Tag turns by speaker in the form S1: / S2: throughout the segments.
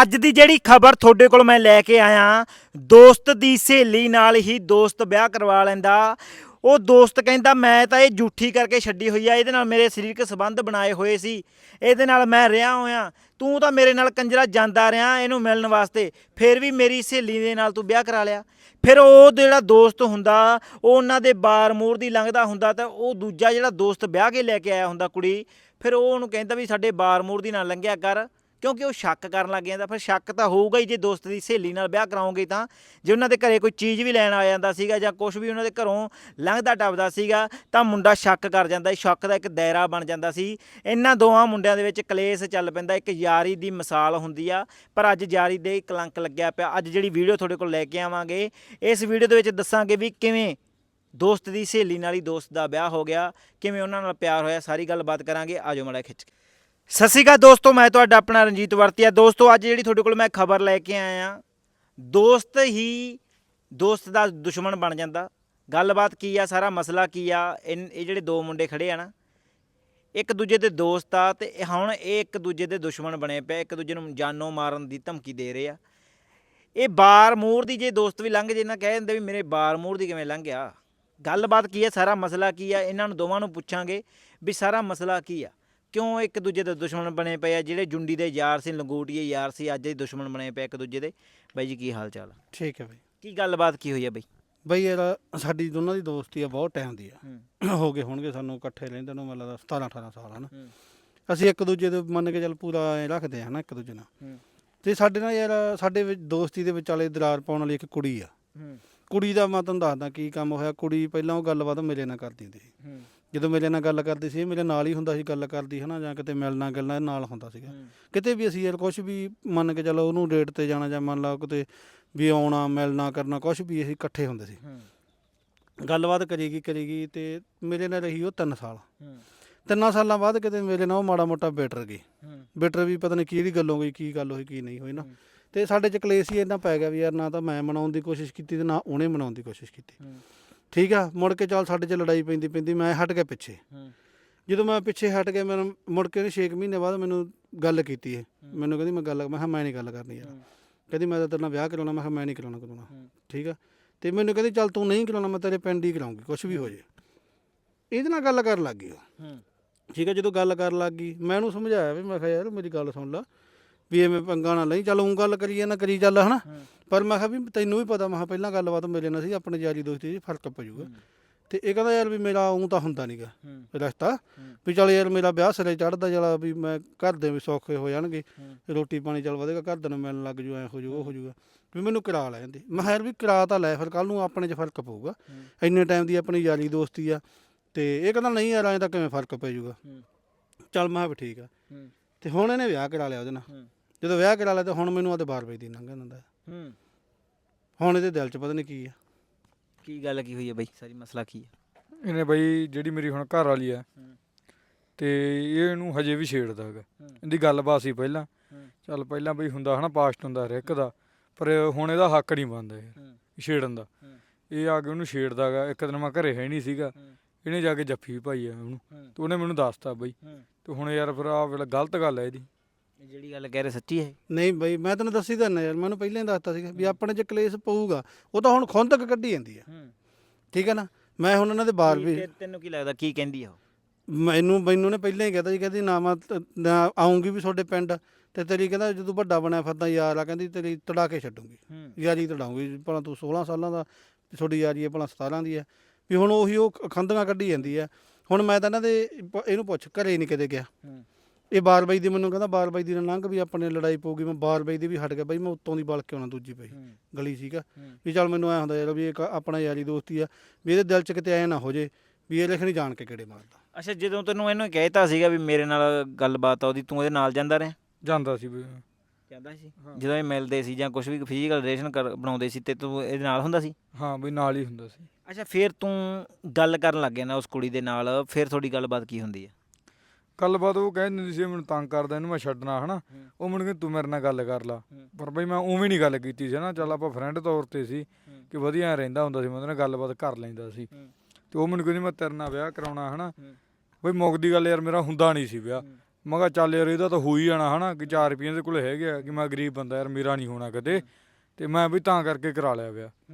S1: ਅੱਜ ਦੀ ਜਿਹੜੀ ਖਬਰ ਤੁਹਾਡੇ ਕੋਲ ਮੈਂ ਲੈ ਕੇ ਆਇਆ, ਦੋਸਤ ਦੀ ਸਹੇਲੀ ਨਾਲ ਹੀ ਦੋਸਤ ਵਿਆਹ ਕਰਵਾ ਲੈਂਦਾ। ਉਹ ਦੋਸਤ ਕਹਿੰਦਾ, ਮੈਂ ਤਾਂ ਇਹ ਝੂਠੀ ਕਰਕੇ ਛੱਡੀ ਹੋਈ ਆ, ਇਹਦੇ ਨਾਲ ਮੇਰੇ ਸਰੀਰਕ ਸੰਬੰਧ ਬਣਾਏ ਹੋਏ ਸੀ। ਇਹਦੇ ਨਾਲ ਮੈਂ ਰਿਹਾ ਹੋਇਆ। ਤੂੰ ਤਾਂ ਮੇਰੇ ਨਾਲ ਕੰਜਰਾ ਜਾਂਦਾ ਰਿਹਾ ਇਹਨੂੰ ਮਿਲਣ ਵਾਸਤੇ। ਫਿਰ ਵੀ ਮੇਰੀ ਸਹੇਲੀ ਦੇ ਨਾਲ ਤੂੰ ਵਿਆਹ ਕਰਾ ਲਿਆ। ਫਿਰ ਉਹ ਜਿਹੜਾ ਦੋਸਤ ਹੁੰਦਾ, ਉਹ ਉਹਨਾਂ ਦੇ ਬਾਰ ਮੋਰ ਦੀ ਲੰਘਦਾ ਹੁੰਦਾ ਤਾਂ ਉਹ ਦੂਜਾ ਜਿਹੜਾ ਦੋਸਤ ਵਿਆਹ ਕੇ ਲੈ ਕੇ ਆਇਆ ਹੁੰਦਾ ਕੁੜੀ, ਫਿਰ ਉਹ ਉਹਨੂੰ ਕਹਿੰਦਾ ਵੀ ਸਾਡੇ ਬਾਰ ਮੂਰ ਦੀ ਨਾਲ ਲੰਘਿਆ ਕਰ। ਕਿਉਂਕਿ ਉਹ ਸ਼ੱਕ ਕਰਨ ਲੱਗ ਜਾਂਦਾ, ਫਿਰ ਸ਼ੱਕ ਤਾਂ ਹੋਊਗਾ ਹੀ ਜੇ ਦੋਸਤ ਦੀ ਸਹੇਲੀ ਨਾਲ ਵਿਆਹ ਕਰਾਉਂਗੇ ਤਾਂ। ਜੇ ਉਹਨਾਂ ਦੇ ਘਰੇ ਕੋਈ ਚੀਜ਼ ਵੀ ਲੈਣ ਆ ਜਾਂਦਾ ਸੀਗਾ ਜਾਂ ਕੁਝ ਵੀ ਉਹਨਾਂ ਦੇ ਘਰੋਂ ਲੰਘਦਾ ਟੱਪਦਾ ਸੀਗਾ, ਤਾਂ ਮੁੰਡਾ ਸ਼ੱਕ ਕਰ ਜਾਂਦਾ ਸ਼ੱਕ ਦਾ ਇੱਕ ਦਾਇਰਾ ਬਣ ਜਾਂਦਾ ਸੀ। ਇਹਨਾਂ ਦੋਵਾਂ ਮੁੰਡਿਆਂ ਦੇ ਵਿੱਚ ਕਲੇਸ਼ ਚੱਲ ਪੈਂਦਾ, ਇੱਕ ਯਾਰੀ ਦੀ ਮਿਸਾਲ ਹੁੰਦੀ ਆ, ਪਰ ਅੱਜ ਯਾਰੀ ਦੇ ਕਲੰਕ ਲੱਗਿਆ ਪਿਆ। ਅੱਜ ਜਿਹੜੀ ਵੀਡੀਓ ਤੁਹਾਡੇ ਕੋਲ ਲੈ ਕੇ ਆਵਾਂਗੇ, ਇਸ ਵੀਡੀਓ ਦੇ ਵਿੱਚ ਦੱਸਾਂਗੇ ਵੀ ਕਿਵੇਂ ਦੋਸਤ ਦੀ ਸਹੇਲੀ ਨਾਲ ਹੀ ਦੋਸਤ ਦਾ ਵਿਆਹ ਹੋ ਗਿਆ, ਕਿਵੇਂ ਉਹਨਾਂ ਨਾਲ ਪਿਆਰ ਹੋਇਆ, ਸਾਰੀ ਗੱਲਬਾਤ ਕਰਾਂਗੇ। ਆਜੋ ਮੜਾ ਖਿੱਚ ਕੇ। ਸਤਿ ਸ਼੍ਰੀ ਅਕਾਲ ਦੋਸਤੋ, ਮੈਂ ਤੁਹਾਡਾ ਆਪਣਾ ਰਣਜੀਤ ਵਰਤੀਆ। ਦੋਸਤੋ, ਅੱਜ ਜਿਹੜੀ ਤੁਹਾਡੇ ਕੋਲ ਮੈਂ ਖਬਰ ਲੈ ਕੇ ਆਇਆ ਦੋਸਤ ਹੀ ਦੋਸਤ ਦਾ ਦੁਸ਼ਮਣ ਬਣ ਜਾਂਦਾ। ਗੱਲਬਾਤ ਕੀ ਆ, ਸਾਰਾ ਮਸਲਾ ਕੀ ਆ, ਇਨ- ਇਹ ਜਿਹੜੇ ਦੋ ਮੁੰਡੇ ਖੜੇ ਆ ਨਾ, ਇੱਕ ਦੂਜੇ ਦੇ ਦੋਸਤ ਆ ਤੇ ਇਹ ਹੁਣ ਇਹ ਇੱਕ ਦੂਜੇ ਦੇ ਦੁਸ਼ਮਣ ਬਣੇ ਪਏ, ਇੱਕ ਦੂਜੇ ਨੂੰ ਜਾਨੋਂ ਮਾਰਨ ਦੀ ਧਮਕੀ ਦੇ ਰਹੇ ਆ। ਇਹ ਬਾਰ ਮੂਰ ਦੀ ਜੇ ਦੋਸਤ ਵੀ ਲੰਘ ਜੇ ਨਾ, ਕਹਿ ਦਿੰਦੇ ਵੀ ਮੇਰੇ ਬਾਰ ਮੂਰ ਦੀ ਕਿਵੇਂ ਲੰਘ ਗਿਆ। ਗੱਲਬਾਤ ਕੀ ਆ, ਸਾਰਾ ਮਸਲਾ ਕੀ ਆ, ਇਹਨਾਂ ਨੂੰ ਦੋਵਾਂ ਨੂੰ ਪੁੱਛਾਂਗੇ ਵੀ ਸਾਰਾ ਮਸਲਾ ਕੀ ਆ। ਕਿਉਂ ਇੱਕ ਦੂਜੇ ਦੇ ਦੁਸ਼ਮਣ ਬਣੇ ਪਏ ਆ? ਜਿਹੜੇ ਜੁੰਡੀ ਦੇ ਯਾਰ ਸੀ ਲੰਗੋਟੀਏ ਯਾਰ ਸੀ ਅੱਜ ਇਹ ਦੁਸ਼ਮਣ ਬਣੇ ਪਏ ਇੱਕ ਦੂਜੇ ਦੇ। ਬਾਈ ਜੀ ਕੀ ਹਾਲ ਚਾਲ ਆ?
S2: ਠੀਕ ਹੈ ਬਈ।
S1: ਕੀ ਗੱਲਬਾਤ ਕੀ ਹੋਈ ਆ ਬਾਈ?
S2: ਬਈ ਯਾਰ ਸਾਡੀ ਦੋਨਾਂ ਦੀ ਦੋਸਤੀ ਆ ਬਹੁਤ ਟਾਈਮ ਦੀ ਆ।
S1: ਹੂੰ।
S2: ਗਏ ਹੋਣਗੇ ਸਾਨੂੰ ਇਕੱਠੇ ਰਹਿੰਦੇ ਨੂੰ ਮਤਲਬ 17 18 ਸਾਲ ਹਨ।
S1: ਹੂੰ।
S2: ਅਸੀਂ ਇੱਕ ਦੂਜੇ ਦੇ ਮੰਨ ਕੇ ਚੱਲ ਪੂਰਾ ਐਂ ਰੱਖਦੇ ਆ ਇੱਕ ਦੂਜੇ ਨਾਲ।
S1: ਹੂੰ।
S2: ਤੇ ਸਾਡੇ ਨਾਲ ਯਾਰ ਸਾਡੇ ਵਿੱਚ ਦੋਸਤੀ ਦੇ ਵਿਚਾਲੇ ਦਰਾਰ ਪਾਉਣ ਵਾਲੀ ਇੱਕ ਕੁੜੀ ਆ।
S1: ਹੂੰ।
S2: ਕੁੜੀ ਦਾ ਮੈਂ ਤੁਹਾਨੂੰ ਦੱਸਦਾ ਕੀ ਕੰਮ ਹੋਇਆ। ਕੁੜੀ ਪਹਿਲਾਂ ਉਹ ਗੱਲਬਾਤ ਮੇਰੇ ਨਾਲ ਕਰਦੀ ਹੁੰਦੀ ਸੀ।
S1: ਹੂੰ।
S2: ਜਦੋਂ ਮੇਰੇ ਨਾਲ ਗੱਲ ਕਰਦੀ ਸੀ ਇਹ ਮੇਰੇ ਨਾਲ ਹੀ ਹੁੰਦਾ ਸੀ ਗੱਲ ਕਰਦੀ ਹਨਾ ਜਾਂ ਕਿਤੇ ਮਿਲਣਾ ਗੱਲਾਂ ਨਾਲ ਹੁੰਦਾ ਸੀਗਾ। ਕਿਤੇ ਵੀ ਅਸੀਂ ਯਾਰ ਕੁਝ ਵੀ ਮੰਨ ਕੇ ਚੱਲੋ ਉਹਨੂੰ ਡੇਟ ਤੇ ਜਾਣਾ ਜਾਂ ਮੰਨ ਲਾ ਕਿਤੇ ਵੀ ਆਉਣਾ ਮਿਲਣਾ ਕਰਨਾ ਕੁਝ ਵੀ ਅਸੀਂ ਇਕੱਠੇ ਹੁੰਦੇ ਸੀ। ਗੱਲਬਾਤ ਕਰੀਗੀ ਕਰੀਗੀ ਤੇ ਮੇਰੇ ਨਾਲ ਰਹੀ ਉਹ 3 ਸਾਲ। ਤਿੰਨਾਂ ਸਾਲਾਂ ਬਾਅਦ ਕਿਤੇ ਮੇਰੇ ਨਾਲ ਉਹ ਮਾੜਾ ਮੋਟਾ ਬੈਟਰ ਗਈ। ਬੈਟਰ ਵੀ ਪਤਾ ਨਹੀਂ ਕਿਹੜੀ ਗੱਲ ਹੋ ਗਈ ਕੀ ਗੱਲ ਹੋਈ ਕੀ ਨਹੀਂ ਹੋਈ ਨਾ। ਤੇ ਸਾਡੇ ਚ ਕਲੇਸ਼ ਹੀ ਇੰਨਾ ਪੈ ਗਿਆ ਵੀ ਯਾਰ ਨਾ ਤਾਂ ਮੈਂ ਮਨਾਉਣ ਦੀ ਕੋਸ਼ਿਸ਼ ਕੀਤੀ ਤੇ ਨਾ ਉਹਨੇ ਮਨਾਉਣ ਦੀ ਕੋਸ਼ਿਸ਼ ਕੀਤੀ। ਠੀਕ ਆ ਮੁੜ ਕੇ ਚੱਲ ਸਾਡੇ ਚ ਲੜਾਈ ਪੈਂਦੀ ਪੈਂਦੀ ਮੈਂ ਹਟ ਗਿਆ ਪਿੱਛੇ।
S1: ਹੂੰ।
S2: ਜਦੋਂ ਮੈਂ ਪਿੱਛੇ ਹਟ ਗਿਆ ਮੈਨੂੰ ਮੁੜ ਕੇ ਉਹਨੇ 6 ਮਹੀਨੇ ਬਾਅਦ ਮੈਨੂੰ ਗੱਲ ਕੀਤੀ ਹੈ। ਮੈਨੂੰ ਕਹਿੰਦੀ ਮੈਂ ਗੱਲ ਮੈਂ ਕਿਹਾ ਮੈਂ ਨਹੀਂ ਗੱਲ ਕਰਨੀ ਯਾਰ। ਕਹਿੰਦੀ ਮੈਂ ਤਾਂ ਤੇਰੇ ਨਾਲ ਵਿਆਹ ਕਰਾਉਣਾ ਮੈਂ ਕਿਹਾ ਮੈਂ ਨਹੀਂ ਕਰਾਉਣਾ ਕਰਾਉਣਾ। ਠੀਕ ਆ? ਤੇ ਮੈਨੂੰ ਕਹਿੰਦੀ ਚੱਲ ਤੂੰ ਨਹੀਂ ਕਰਾਉਣਾ ਮੈਂ ਤੇਰੇ ਪਿੰਡ ਹੀ ਕਰਾਉਂਗੀ ਕੁਝ ਵੀ ਹੋ। ਜੇ ਇਹਦੇ ਨਾਲ ਗੱਲ ਕਰਨ ਲੱਗ ਗਈ ਉਹ। ਠੀਕ ਹੈ ਜਦੋਂ ਗੱਲ ਕਰਨ ਲੱਗ ਗਈ ਮੈਂ ਉਹਨੂੰ ਸਮਝਾਇਆ ਵੀ ਮੈਂ ਕਿਹਾ ਯਾਰ ਮੇਰੀ ਗੱਲ ਸੁਣ ਲੈ। ਵੀ ਐਵੇਂ ਪੰਗਾ ਨਾ ਲਈ। ਚੱਲ ਉਹ ਗੱਲ ਕਰੀਏ ਨਾ ਕਰੀ ਚੱਲ ਹਨਾ? ਪਰ ਮੈਂ ਕਿਹਾ ਵੀ ਤੈਨੂੰ ਵੀ ਪਤਾ ਮੈਂ ਕਿਹਾ ਪਹਿਲਾਂ ਗੱਲਬਾਤ ਮੇਰੇ ਨਾਲ ਸੀ ਆਪਣੇ ਯਾਰੀ ਦੋਸਤੀ 'ਚ ਫ਼ਰਕ ਪੈ ਜਾਊਗਾ ਤੇ ਇਹ ਕਹਿੰਦਾ ਯਾਰ ਵੀ ਮੇਰਾ ਉਹ ਤਾਂ ਹੁੰਦਾ ਨਹੀਂਗਾ ਰਸਤਾ। ਵੀ ਚੱਲ ਯਾਰ ਮੇਰਾ ਵਿਆਹ ਸਿਰੇ ਚੜਦਾ ਜਲਾ ਵੀ ਮੈਂ ਘਰ ਦੇ ਵੀ ਸੌਖੇ ਹੋ ਜਾਣਗੇ। ਰੋਟੀ ਪਾਣੀ ਚੱਲ ਵਧੇਗਾ ਘਰ ਦੇ ਨੂੰ ਮਿਲਣ ਲੱਗ ਜੂ ਐ ਹੋ ਜੂ ਉਹ ਹੋ ਜੂਗਾ। ਵੀ ਮੈਨੂੰ ਕਰਾ ਲੈ ਜਾਂਦੇ ਮੈਂ ਯਾਰ ਵੀ ਕਰਾ ਤਾਂ ਲੈ ਫਿਰ ਕੱਲ ਨੂੰ ਆਪਣੇ 'ਚ ਫ਼ਰਕ ਪਊਗਾ। ਇੰਨੇ ਟਾਈਮ ਦੀ ਆਪਣੀ ਯਾਰੀ ਦੋਸਤੀ ਆ। ਤੇ ਇਹ ਕਹਿੰਦਾ ਨਹੀਂ ਯਾਰ ਐਂ ਤਾਂ ਕਿਵੇਂ ਫ਼ਰਕ ਪੈ ਜਾਊਗਾ
S1: ਹੂੰ।
S2: ਚੱਲ ਮੈਂ ਵੀ ਠੀਕ ਆ। ਤੇ ਹੁਣ ਇਹਨੇ ਵਿਆਹ ਕਰਾ ਲਿਆ ਉਹਦੇ ਨਾਲ। ਜਦੋਂ ਵਿਆਹ ਕਰਾ ਲਿਆ ਤੇ ਹੁਣ ਮੈਨੂੰ ਉਹਦੇ ਬਾਰ ਦੀ ਲੰਘਣ ਦਿੰਦਾ।
S1: ਹੂੰ।
S2: ਹੁਣ ਇਹਦੇ ਦਿਲ 'ਚ ਪਤਾ ਨਹੀਂ ਕੀ ਆ।
S1: ਕੀ ਗੱਲ ਕੀ ਹੋਈ ਹੈ ਬਾਈ? ਸਾਰੀ ਮਸਲਾ ਕੀ ਹੈ
S3: ਇਹਨੇ ਬਈ ਜਿਹੜੀ ਮੇਰੀ ਹੁਣ ਘਰ ਵਾਲੀ ਆ
S1: ਹੂੰ।
S3: ਤੇ ਇਹ ਇਹਨੂੰ ਹਜੇ ਵੀ ਛੇੜਦਾ ਹੈਗਾ।
S1: ਹੂੰ।
S3: ਇਹਦੀ ਗੱਲਬਾਤ ਸੀ ਪਹਿਲਾਂ।
S1: ਹੂੰ।
S3: ਚੱਲ ਪਹਿਲਾਂ ਬਈ ਹੁੰਦਾ ਹਨਾ ਪਾਸਟ ਹੁੰਦਾ ਹਰ ਇੱਕ ਦਾ। ਪਰ ਹੁਣ ਇਹਦਾ ਹੱਕ ਨਹੀਂ ਬਣਦਾ ਇਹ
S1: ਹੂੰ।
S3: ਛੇੜਨ ਦਾ।
S1: ਹੂੰ।
S3: ਇਹ ਆ ਕੇ ਉਹਨੂੰ ਛੇੜਦਾ ਹੈਗਾ। ਇੱਕ ਦਿਨ ਮੈਂ ਘਰੇ ਹੈ ਨਹੀਂ ਸੀਗਾ।
S1: ਹੂੰ।
S3: ਇਹਨੇ ਜਾ ਕੇ ਜੱਫੀ ਪਾਈ ਆ ਉਹਨੂੰ।
S1: ਹੂੰ।
S3: ਤੇ ਉਹਨੇ ਮੈਨੂੰ ਦੱਸਤਾ ਬਈ।
S1: ਹੂੰ।
S3: ਤੇ ਹੁਣ ਯਾਰ ਫਿਰ ਆ ਵੇਲੇ ਗਲਤ ਗੱਲ ਹੈ ਇਹਦੀ।
S1: ਇਹ ਜਿਹੜੀ ਗੱਲ ਕਹਿ ਰਹੇ ਸੱਚੀ ਹੈ
S2: ਨਹੀਂ ਬਈ ਮੈਂ ਤੈਨੂੰ ਦੱਸੀ ਤਾਂ ਨਾ ਯਾਰ ਮੈਨੂੰ ਪਹਿਲਾਂ ਹੀ ਦੱਸਤਾ ਸੀਗਾ ਵੀ ਆਪਣੇ 'ਚ ਕਲੇਸ਼ ਪਊਗਾ ਉਹ ਤਾਂ ਹੁਣ ਖੁੰਦਕ ਕੱਢੀ ਜਾਂਦੀ ਆ
S1: ਹੂੰ।
S2: ਠੀਕ ਹੈ ਨਾ? ਮੈਂ ਹੁਣ ਉਹਨਾਂ ਦੇ ਬਾਰ ਵੀ
S1: ਤੇ ਤੈਨੂੰ ਕੀ ਲੱਗਦਾ ਕੀ ਕਹਿੰਦੀ ਆ ਉਹ?
S2: ਮੈਨੂੰ ਮੈਨੂੰ ਨੇ ਪਹਿਲਾਂ ਹੀ ਕਹਿਤਾ ਜੀ ਕਹਿੰਦੀ ਨਾ ਮੈਂ ਤ- ਨਾ ਆਉਂਗੀ ਵੀ ਤੁਹਾਡੇ ਪਿੰਡ ਤੇ ਤੇਰੀ ਕਹਿੰਦਾ ਜਦੋਂ ਵੱਡਾ ਬਣਿਆ ਫਿਰਦਾ ਯਾਰ ਆ ਕਹਿੰਦੀ ਤੇਰੀ ਤੜਾ ਕੇ ਛੱਡੂਗੀ।
S1: ਹੂੰ।
S2: ਯਾਰੀ ਤੜਾਉਂਗੀ ਭਲਾ ਤੂੰ 16 ਸਾਲਾਂ ਦਾ ਤੁਹਾਡੀ ਯਾਰੀ ਹੈ ਭਲਾ 17 ਦੀ ਹੈ। ਵੀ ਹੁਣ ਉਹੀ ਉਹ ਖੰਦਗਾ ਕੱਢੀ ਜਾਂਦੀ ਹੈ। ਹੁਣ ਮੈਂ ਤਾਂ ਇਹਨਾਂ ਦੇ ਪ- ਇਹਨੂੰ ਪੁੱਛ ਘਰੇ ਨਹੀਂ ਕਿਤੇ ਗਿਆ।
S1: ਹੂੰ।
S2: ਇਹ ਬਾਰ ਬਾਈ ਦੀ ਮੈਨੂੰ ਕਹਿੰਦਾ ਬਾਰ ਬਾਈ ਦੀ ਲੰਘ ਵੀ ਆਪਣੇ ਲੜਾਈ ਪਊਗੀ ਮੈਂ ਬਾਰ ਬਾਈ ਦੀ ਵੀ ਹਟ ਗਿਆ ਬਾਈ ਮੈਂ ਉੱਤੋਂ ਦੀ ਬਲ ਕੇ ਆਉਣਾ ਦੂਜੀ ਪਈ
S1: ਹੂੰ।
S2: ਗਲੀ ਸੀਗਾ ਵੀ ਚੱਲ ਮੈਨੂੰ ਐ ਹੁੰਦਾ ਯਾਰ ਵੀ ਇੱਕ ਆਪਣਾ ਯਾਰੀ ਦੋਸਤੀ ਆ ਵੀ ਇਹਦੇ ਦਿਲ 'ਚ ਕਿਤੇ ਐ ਨਾ ਹੋ ਜੇ ਵੀ ਇਹ ਲਿਖਣੀ ਜਾਣ ਕੇ ਕਿਹੜੇ ਮਾਰਦਾ।
S1: ਅੱਛਾ ਜਦੋਂ ਤੈਨੂੰ ਇਹਨੂੰ ਕਹਿਤਾ ਸੀਗਾ ਵੀ ਮੇਰੇ ਨਾਲ ਗੱਲਬਾਤ ਆ ਉਹਦੀ ਤੂੰ ਇਹਦੇ ਨਾਲ ਜਾਂਦਾ ਰਿਹਾ?
S3: ਜਾਂਦਾ ਸੀ ਬਈ।
S1: ਜਾਂਦਾ ਸੀ?
S3: ਹਾਂ।
S1: ਜਦੋਂ ਇਹ ਮਿਲਦੇ ਸੀ ਜਾਂ ਕੁਝ ਵੀ ਫਿਜ਼ੀਕਲ ਰਿਲੇਸ਼ਨ ਬਣਾਉਂਦੇ ਸੀ ਤੇ ਤੂੰ ਇਹਦੇ ਨਾਲ ਹੁੰਦਾ ਸੀ?
S3: ਹਾਂ ਬਈ ਨਾਲ ਹੀ ਹੁੰਦਾ ਸੀ।
S1: ਅੱਛਾ ਫਿਰ ਤੂੰ ਗੱਲ ਕਰਨ ਲੱਗ ਗਿਆ ਨਾ ਉਸ ਕੁੜੀ ਦੇ ਨਾਲ ਫਿਰ ਤੁਹਾਡੀ ਗੱਲਬਾਤ ਕੀ ਹੁੰਦੀ ਹੈ
S3: ਗੱਲਬਾਤ ਉਹ ਕਹਿ ਦਿੰਦੀ ਸੀ ਮੈਨੂੰ ਤੰਗ ਕਰਦਾ ਇਹਨੂੰ ਮੈਂ ਛੱਡਣਾ ਹਨਾ। ਉਹ ਮੈਨੂੰ ਕਹਿੰਦੀ ਤੂੰ ਮੇਰੇ ਨਾਲ ਗੱਲ ਕਰ ਲਾ। ਪਰ ਬਈ ਮੈਂ ਉਵੇਂ ਨਹੀਂ ਗੱਲ ਕੀਤੀ ਸੀ ਨਾ ਚੱਲ ਆਪਾਂ ਫਰੈਂਡ ਤੌਰ ਤੇ ਸੀ। ਕਿ ਵਧੀਆ ਰਹਿੰਦਾ ਹੁੰਦਾ ਸੀ ਮੈਂ ਉਹਦੇ ਨਾਲ ਗੱਲਬਾਤ ਕਰ ਲੈਂਦਾ ਸੀ। ਤੇ ਉਹ ਮੈਨੂੰ ਕਹਿੰਦੀ ਮੈਂ ਤੇਰੇ ਨਾਲ ਵਿਆਹ ਕਰਾਉਣਾ ਹਨਾ। ਬਈ ਮੁੱਕ ਦੀ ਗੱਲ ਯਾਰ ਮੇਰਾ ਹੁੰਦਾ ਨਹੀਂ ਸੀ ਵਿਆਹ। ਮੈਂ ਕਿਹਾ ਚੱਲ ਯਾਰ ਇਹਦਾ ਤਾਂ ਹੋ ਹੀ ਜਾਣਾ ਹਨਾ ਕਿ 4 ਰੁਪਏ ਦੇ ਕੋਲ ਹੈਗੇ ਆ ਕਿ ਮੈਂ ਗਰੀਬ ਬੰਦਾ ਯਾਰ ਮੇਰਾ ਨਹੀਂ ਹੋਣਾ ਕਦੇ ਤੇ ਮੈਂ ਵੀ ਤਾਂ ਕਰਕੇ ਕਰਾ ਲਿਆ ਵਿਆਹ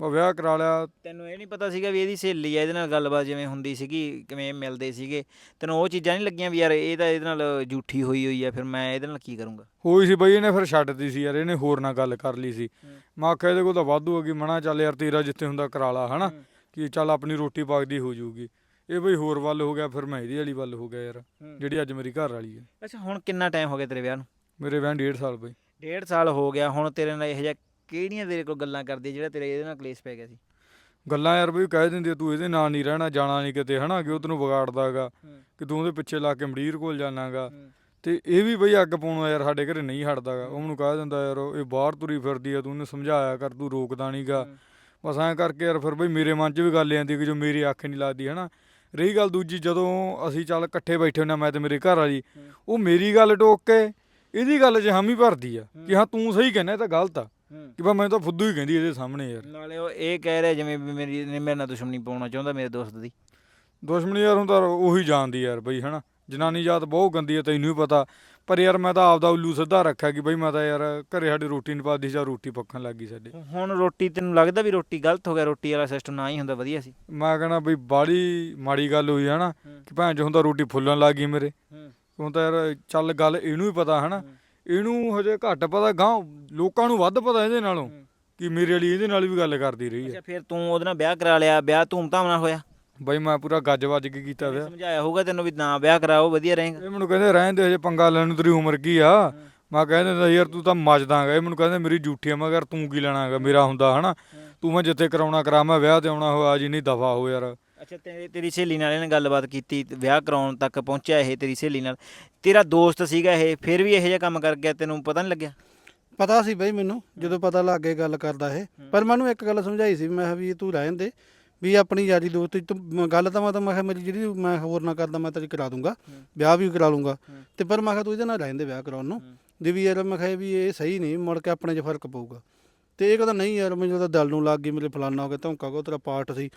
S1: ਹੂੰ
S3: ਮੈਂ ਵਿਆਹ ਕਰਾ ਲਿਆ।
S1: ਤੈਨੂੰ ਇਹ ਨਹੀਂ ਪਤਾ ਸੀਗਾ ਵੀ ਇਹਦੀ ਸਹੇਲੀ ਆ ਇਹਦੇ ਨਾਲ ਗੱਲਬਾਤ ਜਿਵੇਂ ਹੁੰਦੀ ਸੀਗੀ ਕਿਵੇਂ ਮਿਲਦੇ ਸੀਗੇ। ਤੈਨੂੰ ਉਹ ਚੀਜ਼ਾਂ ਨਹੀਂ ਲੱਗੀਆਂ ਵੀ ਯਾਰ ਇਹ ਤਾਂ ਇਹਦੇ ਨਾਲ ਝੂਠੀ ਹੋਈ ਹੋਈ ਆ ਫਿਰ ਮੈਂ ਇਹਦੇ ਨਾਲ ਕੀ ਕਰੂੰਗਾ?
S3: ਹੋਈ ਸੀ ਬਈ ਇਹਨੇ ਫਿਰ ਛੱਡਤੀ ਸੀ ਯਾਰ ਇਹਨੇ ਹੋਰ ਨਾਲ ਗੱਲ ਕਰ ਲਈ ਸੀ। ਮੈਂ ਆਖਿਆ ਇਹਦੇ ਕੋਲ ਤਾਂ ਵਾਧੂ ਹੋ ਗਈ ਮਣਾ ਚੱਲ ਯਾਰ ਤੇਰਾ ਜਿੱਥੇ ਹੁੰਦਾ ਕਰਾ ਲਾ ਹਨਾ। ਕਿ ਚੱਲ ਆਪਣੀ ਰੋਟੀ ਪੱਕਦੀ ਹੋ ਜਾਊਗੀ। ਇਹ ਬਈ ਹੋਰ ਵੱਲ ਹੋ ਗਿਆ ਫਿਰ ਮੈਂ ਇਹਦੀ ਵਾਲੀ ਵੱਲ ਹੋ ਗਿਆ ਯਾਰ ਜਿਹੜੀ ਅੱਜ ਮੇਰੀ ਘਰ ਵਾਲੀ ਹੈ
S1: ਅੱਛਾ ਹੁਣ ਕਿੰਨਾ ਟਾਈਮ ਹੋ ਗਿਆ ਤੇਰੇ ਵਿਆਹ ਨੂੰ?
S3: ਮੇਰੇ ਵਿਆਹ 1.5 ਸਾਲ ਬਈ।
S1: ਡੇਢ ਸਾਲ ਹੋ ਗਿਆ ਹੁਣ ਤੇਰੇ ਨਾਲ ਇਹੋ ਜਿਹਾ ਕਿਹੜੀਆਂ ਤੇਰੇ ਕੋਲ ਗੱਲਾਂ ਕਰਦੀ ਆ ਜਿਹੜਾ ਤੇਰੇ ਇਹਦੇ ਨਾਲ ਕਲੇਸ਼ ਪੈ ਗਿਆ ਸੀ?
S3: ਗੱਲਾਂ ਯਾਰ ਬਈ ਕਹਿ ਦਿੰਦੀ ਆ, ਤੂੰ ਇਹਦੇ ਨਾਲ ਨਹੀਂ ਰਹਿਣਾ ਜਾਣਾ ਨਹੀਂ ਕਿਤੇ ਹਨਾ ਕਿ ਉਹ ਤੈਨੂੰ ਵਿਗਾੜਦਾਗਾ ਕਿ ਤੂੰ ਉਹਦੇ ਪਿੱਛੇ ਲਾ ਕੇ ਮੜੀਰ ਕੋਲ ਜਾਣਾਗਾ। ਤੇ ਇਹ ਵੀ ਬਈ ਅੱਗ ਪਾਉਣਾ ਯਾਰ ਸਾਡੇ ਘਰੇ ਨਹੀਂ ਹਟਦਾਗਾ। ਉਹ ਮੈਨੂੰ ਕਹਿ ਦਿੰਦਾ ਯਾਰ ਉਹ ਇਹ ਬਾਹਰ ਤੁਰੀ ਫਿਰਦੀ ਆ ਤੂੰ ਇਹਨੂੰ ਸਮਝਾਇਆ ਕਰ ਤੂੰ ਰੋਕਦਾ ਨਹੀਂਗਾ। ਬਸ ਐਂ ਕਰਕੇ ਯਾਰ ਫਿਰ ਬਈ ਮੇਰੇ ਮਨ 'ਚ ਵੀ ਗੱਲ ਆਂਦੀ ਕਿ ਜੋ ਮੇਰੀ ਅੱਖ ਨਹੀਂ ਲੱਗਦੀ ਹਨਾ। ਰਹੀ ਗੱਲ ਦੂਜੀ ਜਦੋਂ ਅਸੀਂ ਚੱਲ ਇਕੱਠੇ ਬੈਠੇ ਹੁੰਦੇ ਆ ਮੈਂ ਤੇ ਮੇਰੇ ਘਰ ਵਾਲੀ ਉਹ ਮੇਰੀ ਗੱਲ ਟੋਕ ਕੇ ਇਹਦੀ ਗੱਲ 'ਚ ਹਾਮੀ ਭਰਦੀ ਆ ਕਿ ਹਾਂ। ਤੂੰ ਸਹੀ ਕਹਿੰਦਾ ਇਹ ਤਾਂ ਗਲਤ ਆ। ਕਿ ਬਾ ਮੈਂ ਤਾਂ ਫੁੱਦੂ ਹੀ ਕਹਿੰਦੀ ਇਹਦੇ ਸਾਹਮਣੇ ਯਾਰ।
S1: ਨਾਲੇ ਉਹ ਇਹ ਕਹਿ ਰਿਹਾ ਜਿਵੇਂ ਵੀ ਮੇਰੀ ਨੇ ਮੇਰੇ ਨਾਲ ਦੁਸ਼ਮਣੀ ਪਾਉਣਾ ਚਾਹੁੰਦਾ ਮੇਰੇ ਦੋਸਤ ਦੀ।
S3: ਦੁਸ਼ਮਣੀ ਯਾਰ ਹੁਣ ਤਾਂ ਉਹੀ ਜਾਣਦੀ ਯਾਰ ਬਈ ਹਨਾ? ਜਨਾਨੀ ਜਾਤ ਬਹੁਤ ਗੰਦੀ ਆ ਤੈਨੂੰ ਵੀ ਪਤਾ। ਪਰ ਯਾਰ ਮੈਂ ਤਾਂ ਆਪਦਾ ਉੱਲੂ ਸਿੱਧਾ ਰੱਖਿਆ ਕਿ ਬਈ ਮੈਂ ਤਾਂ ਯਾਰ ਘਰੇ ਸਾਡੀ ਰੋਟੀ ਨਹੀਂ ਪਾਦੀ ਜਾਂ ਰੋਟੀ ਪੱਕਣ ਲੱਗੀ ਸਾਡੇ।
S1: ਹੁਣ ਰੋਟੀ ਤੈਨੂੰ ਲੱਗਦਾ ਵੀ ਰੋਟੀ ਗਲਤ ਹੋ ਗਿਆ ਰੋਟੀ ਵਾਲਾ ਸਿਸਟਮ ਨਾ ਹੀ ਹੁੰਦਾ ਵਧੀਆ ਸੀ?
S3: ਮੈਂ ਕਹਣਾ ਬਈ ਬਾੜੀ ਮਾੜੀ ਗੱਲ ਹੋਈ ਹਨਾ? ਕਿ ਭੈਣ ਚ ਹੁੰਦਾ ਰੋਟੀ ਫੁੱਲਣ ਲੱਗ ਗਈ ਮੇਰੇ। ਹੁਣ ਤਾਂ ਯਾਰ ਚੱਲ ਗੱਲ ਇਹਨੂੰ ਵੀ ਪਤਾ ਹਨਾ? ਇਹਨੂੰ ਹਜੇ ਘੱਟ ਪਤਾ ਗਾਂ ਲੋਕਾਂ ਨੂੰ ਵੱਧ ਪਤਾ ਇਹਦੇ ਨਾਲੋਂ ਕਿ ਮੇਰੇ ਵਾਲੀ ਇਹਦੇ ਨਾਲ ਵੀ ਗੱਲ ਕਰਦੀ ਰਹੀ
S1: ਅੱਛਾ
S3: ਹੈ
S1: ਫਿਰ ਤੂੰ ਉਹਦੇ ਨਾਲ ਵਿਆਹ ਕਰਾ ਲਿਆ ਵਿਆਹ ਧੂਮਧਾਮ ਨਾਲ ਹੋਇਆ?
S3: ਬਈ ਮੈਂ ਪੂਰਾ ਗੱਜ ਵੱਜ ਕੇ ਕੀਤਾ ਵਿਆਹ।
S1: ਸਮਝਾਇਆ ਹੋਊਗਾ ਤੈਨੂੰ ਵੀ ਨਾ ਵਿਆਹ ਕਰਾਓ ਵਧੀਆ ਰਹੇਗਾ।
S3: ਇਹ ਮੈਨੂੰ ਕਹਿੰਦੇ ਰਹਿਣ ਦੇ ਹਜੇ ਪੰਗਾ ਲੈਣ ਨੂੰ ਤੇਰੀ ਉਮਰ ਕੀ ਆ? ਮੈਂ ਕਹਿੰਦਾ ਹੁੰਦਾ ਯਾਰ ਤੂੰ ਤਾਂ ਮੱਜਦਾਗਾ ਇਹ ਮੈਨੂੰ ਕਹਿੰਦੇ ਮੇਰੀ ਝੂਠੀ ਆ। ਮੈਂ ਕਿਹਾ ਯਾਰ ਤੂੰ ਕੀ ਲੈਣਾ ਹੈਗਾ? ਮੇਰਾ ਹੁੰਦਾ ਹਨਾ। ਤੂੰ ਮੈਂ ਜਿੱਥੇ ਕਰਾਉਣਾ ਕਰਾ ਮੈਂ ਵਿਆਹ ਤੇ ਆਉਣਾ ਹੋਇਆ ਜੀ ਨਹੀਂ ਦਫਾ ਹੋ ਯਾਰ।
S1: ਅੱਛਾ ਤੇਰੀ ਤੇਰੀ ਸਹੇਲੀ ਨਾਲ ਇਹਨੇ ਗੱਲਬਾਤ ਕੀਤੀ ਤੇ ਵਿਆਹ ਕਰਾਉਣ ਤੱਕ ਪਹੁੰਚਿਆ ਇਹ ਤੇਰੀ ਸਹੇਲੀ ਨਾਲ। ਤੇਰਾ ਦੋਸਤ ਸੀਗਾ ਇਹ ਫਿਰ ਵੀ ਇਹੋ ਜਿਹਾ ਕੰਮ ਕਰ ਗਿਆ ਤੈਨੂੰ ਪਤਾ ਨਹੀਂ ਲੱਗਿਆ?
S2: ਪਤਾ ਸੀ ਬਈ ਮੈਨੂੰ ਜਦੋਂ ਪਤਾ ਲੱਗ ਗਿਆ ਗੱਲ ਕਰਦਾ ਇਹ। ਪਰ ਮੈਨੂੰ ਇੱਕ ਗੱਲ ਸਮਝਾਈ ਸੀ ਮੈਂ ਕਿਹਾ ਵੀ ਤੂੰ ਰਹਿਣ ਦੇ ਵੀ ਆਪਣੀ ਯਾਰੀ ਦੋਸਤੀ ਤੂੰ ਮ- ਗੱਲ ਤਾਂ ਮੈਂ ਤਾਂ ਮੈਂ ਕਿਹਾ ਮੇਰੀ ਜਿਹੜੀ ਮੈਂ ਹੋਰ ਨਾ ਕਰਦਾ ਮੈਂ ਤੇਰੀ ਕਰਾ ਦੂੰਗਾ ਵਿਆਹ ਵੀ ਕਰਾ ਲੂੰਗਾ। ਤੇ ਪਰ ਮੈਂ ਕਿਹਾ ਤੂੰ ਇਹਦੇ ਨਾਲ ਰਹਿਣ ਦੇ ਵਿਆਹ ਕਰਾਉਣ ਨੂੰ ਦੀ ਵੀ ਯਾਰ ਮੈਂ ਕਿਹਾ ਵੀ ਇਹ ਸਹੀ ਨਹੀਂ ਮੁੜ ਕੇ ਆਪਣੇ 'ਚ ਫ਼ਰਕ ਪਊਗਾ। ਤੇ ਇਹ ਕਹਿੰਦਾ ਨਹੀਂ ਯਾਰ ਮੈਨੂੰ ਤਾਂ ਦਿਲ ਨੂੰ ਲੱਗ ਗਈ ਮੇਰੇ ਫਲਾਨਾ ਹੋ ਗਿਆ ਧੌਂਕਾ ਕੋ ਤੇਰਾ ਪਾਰਟ ਸੀ।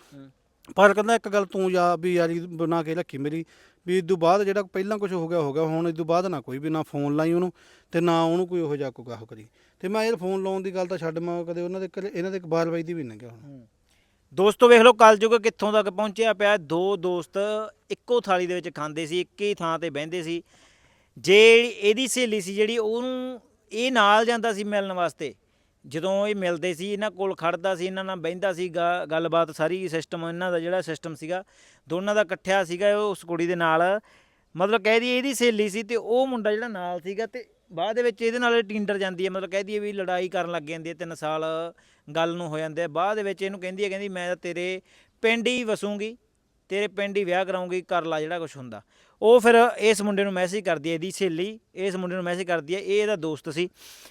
S2: ਪਰ ਕਹਿੰਦਾ ਇੱਕ ਗੱਲ ਤੂੰ ਯਾ ਵੀ ਯਾਰੀ ਬਣਾ ਕੇ ਰੱਖੀ ਮੇਰੀ, ਵੀ ਇਸ ਤੋਂ ਬਾਅਦ ਜਿਹੜਾ ਪਹਿਲਾਂ ਕੁਝ ਹੋ ਗਿਆ ਹੋ ਗਿਆ, ਹੁਣ ਇਸ ਤੋਂ ਬਾਅਦ ਨਾ ਕੋਈ ਵੀ ਨਾ ਫੋਨ ਲਾਈ ਉਹਨੂੰ ਤੇ ਨਾ ਉਹਨੂੰ ਕੋਈ ਉਹੋ ਜਿਹਾ ਕੋਈ ਗਾਹ ਕਰੀ। ਤੇ ਮੈਂ ਯਾਰ ਫੋਨ ਲਾਉਣ ਦੀ ਗੱਲ ਤਾਂ ਛੱਡ, ਮੈਂ ਕਦੇ ਉਹਨਾਂ ਦੇ ਘਰੇ, ਇਹਨਾਂ ਦੇ ਬਾਰ ਬਾਈ ਦੀ ਵੀ ਨਾ ਗਿਆ ਹੁਣ।
S1: ਦੋਸਤੋ ਵੇਖ ਲਓ ਕਲਯੁਗ ਕਿੱਥੋਂ ਤੱਕ ਪਹੁੰਚਿਆ ਪਿਆ। ਦੋ ਦੋਸਤ ਇੱਕੋ ਥਾਲੀ ਦੇ ਵਿੱਚ ਖਾਂਦੇ ਸੀ, ਇੱਕ ਹੀ ਥਾਂ ਤੇ ਬਹਿੰਦੇ ਸੀ। ਜੇ ਇਹਦੀ ਸਹੇਲੀ ਸੀ ਜਿਹੜੀ, ਉਹਨੂੰ ਇਹ ਨਾਲ ਜਾਂਦਾ ਸੀ ਮਿਲਣ ਵਾਸਤੇ ਜਦੋਂ ਇਹ ਮਿਲਦੇ ਸੀ, ਇਹਨਾਂ ਕੋਲ ਖੜਦਾ ਸੀ, ਇਹਨਾਂ ਨਾਲ ਬਹਿੰਦਾ ਸੀ, ਗਾ- ਗੱਲਬਾਤ ਸਾਰੀ ਸਿਸਟਮ ਇਹਨਾਂ ਦਾ ਜਿਹੜਾ ਸਿਸਟਮ ਸੀਗਾ, ਦੋਨਾਂ ਦਾ ਇਕੱਠਿਆ ਸੀਗਾ ਉਹ ਉਸ ਕੁੜੀ ਦੇ ਨਾਲ। ਮਤਲਬ ਕਹਿ ਦਈਏ ਇਹਦੀ ਸਹੇਲੀ ਸੀ ਤੇ ਉਹ ਮੁੰਡਾ ਜਿਹੜਾ ਨਾਲ ਸੀਗਾ ਤੇ ਬਾਅਦ ਦੇ ਵਿੱਚ ਇਹਦੇ ਨਾਲ ਟਿੰਡਰ ਜਾਂਦੀ ਹੈ। ਮਤਲਬ ਕਹਿ ਦਈਏ ਵੀ ਲੜਾਈ ਕਰਨ ਲੱਗ ਜਾਂਦੀ ਹੈ, ਤਿੰਨ ਸਾਲ ਗੱਲ ਨੂੰ ਹੋ ਜਾਂਦੇ ਆ। ਬਾਅਦ ਦੇ ਵਿੱਚ ਇਹਨੂੰ ਕਹਿੰਦੀ ਹੈ, ਕਹਿੰਦੀ ਮੈਂ ਤਾਂ ਤੇਰੇ ਪਿੰਡ ਹੀ ਵਸੂੰਗੀ, ਤੇਰੇ ਪਿੰਡ ਹੀ ਵਿਆਹ ਕਰਾਉਂਗੀ, ਕਰ ਲਾ ਜਿਹੜਾ ਕੁਝ ਹੁੰਦਾ। ਉਹ ਫਿਰ ਇਸ ਮੁੰਡੇ ਨੂੰ ਮੈਸੇਜ ਕਰਦੀ ਹੈ ਇਹਦੀ ਸਹੇਲੀ, ਇਸ ਮੁੰਡੇ ਨੂੰ ਮੈਸੇਜ ਕਰਦੀ ਹੈ, ਇਹ ਇਹਦਾ ਦੋਸਤ ਸੀ।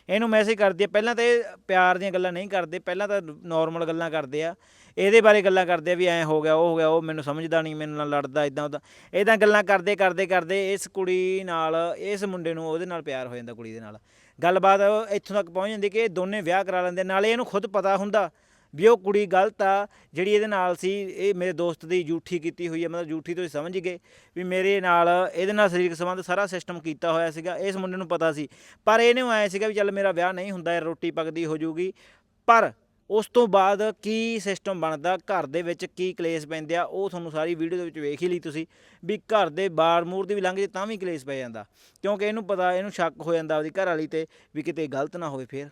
S1: ਇਹਨੂੰ ਮੈਸੇਜ ਕਰਦੀ ਹੈ, ਪਹਿਲਾਂ ਤਾਂ ਇਹ ਪਿਆਰ ਦੀਆਂ ਗੱਲਾਂ ਨਹੀਂ ਕਰਦੇ, ਪਹਿਲਾਂ ਤਾਂ ਨਾਰਮਲ ਗੱਲਾਂ ਕਰਦੇ ਆ। ਇਹਦੇ ਬਾਰੇ ਗੱਲਾਂ ਕਰਦੇ ਆ ਵੀ ਐਂ ਹੋ ਗਿਆ, ਉਹ ਹੋ ਗਿਆ, ਉਹ ਮੈਨੂੰ ਸਮਝਦਾ ਨਹੀਂ ਮੈਨੂੰ ਨਾਲ ਲੜਦਾ ਇਦਾਂ ਉਦਾਂ ਇਦਾਂ ਗੱਲਾਂ ਕਰਦੇ ਕਰਦੇ ਕਰਦੇ ਇਸ ਕੁੜੀ ਨਾਲ, ਇਸ ਮੁੰਡੇ ਨੂੰ ਉਹਦੇ ਨਾਲ ਪਿਆਰ ਹੋ ਜਾਂਦਾ ਕੁੜੀ ਦੇ ਨਾਲ। ਗੱਲਬਾਤ ਇੱਥੋਂ ਤੱਕ ਪਹੁੰਚ ਜਾਂਦੀ ਕਿ ਇਹ ਦੋਨੇ ਵਿਆਹ ਕਰਾ ਲੈਂਦੇ, ਨਾਲੇ ਇਹਨੂੰ ਖੁਦ ਪਤਾ ਹੁੰਦਾ। ਵੀ ਉਹ ਕੁੜੀ ਗਲਤ ਆ, ਜਿਹੜੀ ਇਹਦੇ ਨਾਲ ਸੀ, ਇਹ ਮੇਰੇ ਦੋਸਤ ਦੀ ਝੂਠੀ ਕੀਤੀ ਹੋਈ ਹੈ ਮਤਲਬ ਝੂਠੀ ਤੁਸੀਂ ਸਮਝ ਗਏ ਵੀ ਮੇਰੇ ਨਾਲ ਇਹਦੇ ਨਾਲ ਸਰੀਰਕ ਸੰਬੰਧ ਸਾਰਾ ਸਿਸਟਮ ਕੀਤਾ ਹੋਇਆ ਸੀਗਾ, ਇਸ ਮੁੰਡੇ ਨੂੰ ਪਤਾ ਸੀ। ਪਰ ਇਹਨੂੰ ਆਇਆ ਸੀਗਾ ਵੀ ਚੱਲ ਮੇਰਾ ਵਿਆਹ ਨਹੀਂ ਹੁੰਦਾ ਰੋਟੀ ਪੱਕਦੀ ਹੋ ਜਾਊਗੀ ਪਰ ਉਸ ਤੋਂ ਬਾਅਦ ਕੀ ਸਿਸਟਮ ਬਣਦਾ, ਘਰ ਦੇ ਵਿੱਚ ਕੀ ਕਲੇਸ਼ ਪੈਂਦੇ ਆ, ਉਹ ਤੁਹਾਨੂੰ ਸਾਰੀ ਵੀਡੀਓ ਦੇ ਵਿੱਚ ਵੇਖ ਹੀ ਲਈ ਤੁਸੀਂ। ਵੀ ਘਰ ਦੇ ਬਾਰ ਮੂਰ ਦੀ ਵੀ ਲੰਘ ਜੇ ਤਾਂ ਵੀ ਕਲੇਸ਼ ਪੈ ਜਾਂਦਾ। ਕਿਉਂਕਿ ਇਹਨੂੰ ਪਤਾ, ਇਹਨੂੰ ਸ਼ੱਕ ਹੋ ਜਾਂਦਾ ਉਹਦੀ ਘਰ ਵਾਲੀ ਤੇ ਵੀ ਕਿਤੇ ਗਲਤ ਨਾ ਹੋਵੇ ਫੇਰ।